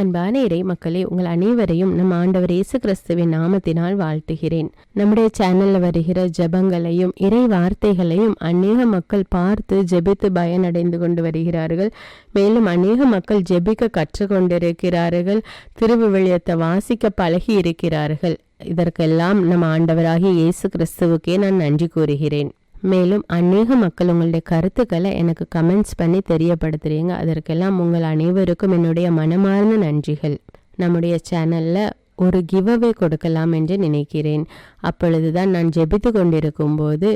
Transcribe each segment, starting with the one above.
அன்பான இறை மக்களே உங்கள் அனைவரையும் நம் ஆண்டவர் இயேசு கிறிஸ்துவின் நாமத்தினால் வாழ்த்துகிறேன். நம்முடைய சேனல்ல வருகிற ஜெபங்களையும் இறை வார்த்தைகளையும் அநேக மக்கள் பார்த்து ஜெபித்து பயனடைந்து கொண்டு வருகிறார்கள். மேலும் அநேக மக்கள் ஜெபிக்க கற்றுக்கொண்டிருக்கிறார்கள். திருவிவிலியத்தை வாசிக்க பழகி இருக்கிறார்கள். இதற்கெல்லாம் நம் ஆண்டவராகிய இயேசு கிறிஸ்துவுக்கே நான் நன்றி கூறுகிறேன். மேலும் அநேக மக்கள் உங்களுடைய கருத்துக்களை எனக்கு கமெண்ட்ஸ் பண்ணி தெரியப்படுத்துறீங்க. அதற்கெல்லாம் உங்கள் அனைவருக்கும் என்னுடைய மனமார்ந்த நன்றிகள். நம்முடைய சேனலில் ஒரு கிவ்அவே கொடுக்கலாம் என்று நினைக்கிறேன். அப்பொழுதுதான் நான் ஜெபித்து கொண்டிருக்கும் போது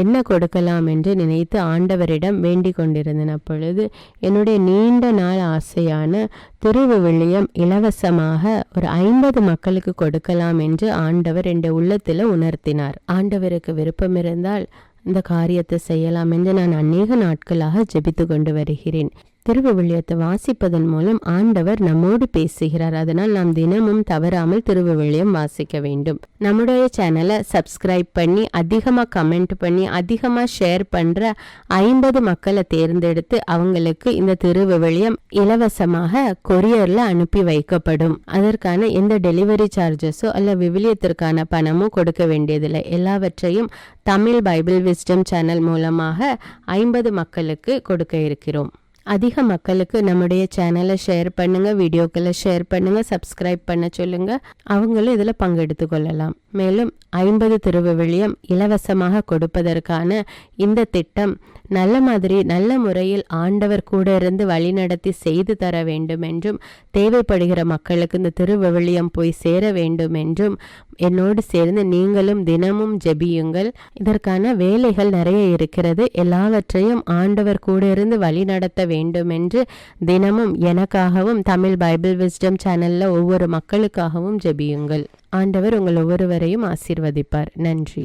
என்ன கொடுக்கலாம் என்று நினைத்து ஆண்டவரிடம் வேண்டிக் கொண்டிருந்தேன். அப்பொழுது என்னுடைய நீண்ட நாள் ஆசையான திருவிவிலியம் இலவசமாக ஒரு ஐம்பது மக்களுக்கு கொடுக்கலாம் என்று ஆண்டவர் என்ற உள்ளத்தில் உணர்த்தினார். ஆண்டவருக்கு விருப்பம் இருந்தால் இந்த காரியத்தை செய்யலாம் என்று நான் அநேக நாட்களாக ஜெபித்து கொண்டு வருகிறேன். திருவிவிலியத்தை வாசிப்பதன் மூலம் ஆண்டவர் நம்மோடு பேசுகிறார். அதனால் நாம் தினமும் தவறாமல் திருவிவிலியம் வாசிக்க வேண்டும். நம்முடைய சேனலை சப்ஸ்கிரைப் பண்ணி அதிகமாக கமெண்ட் பண்ணி அதிகமாக ஷேர் பண்ணுற ஐம்பது மக்களை தேர்ந்தெடுத்து அவங்களுக்கு இந்த திருவிவிலியம் இலவசமாக கொரியரில் அனுப்பி வைக்கப்படும். அதற்கான எந்த டெலிவரி சார்ஜஸோ அல்ல விவிலியத்திற்கான பணமோ கொடுக்க வேண்டியதில்லை. எல்லாவற்றையும் தமிழ் பைபிள் விஸ்டம் சேனல் மூலமாக ஐம்பது மக்களுக்கு கொடுக்க இருக்கிறோம். அதிக மக்களுக்கு நம்முடைய சேனலை ஷேர் பண்ணுங்க வீடியோக்களை ஷேர் பண்ணுங்க சப்ஸ்கிரைப் பண்ண சொல்லுங்க. அவங்களும் இதில் பங்கெடுத்து கொள்ளலாம். மேலும் ஐம்பது திருவிவிலியம் இலவசமாக கொடுப்பதற்கான இந்த திட்டம் நல்ல மாதிரி நல்ல முறையில் ஆண்டவர் கூட இருந்து வழிநடத்தி செய்து தர வேண்டும் என்றும் தேவைப்படுகிற மக்களுக்கு இந்த திருவிவிலியம் போய் சேர வேண்டும் என்றும் என்னோடு சேர்ந்து நீங்களும் தினமும் ஜெபியுங்கள். இதற்கான வேலைகள் நிறைய இருக்கிறது. எல்லாவற்றையும் ஆண்டவர் கூட இருந்து வழிநடத்த வேண்டும் என்று தினமும் எனக்காகவும் தமிழ் பைபிள் விஸ்டம் சேனல்ல ஒவ்வொரு மக்களுக்காகவும் ஜெபியுங்கள். ஆண்டவர் உங்கள் ஒவ்வொருவரையும் ஆசீர்வதிப்பார். நன்றி.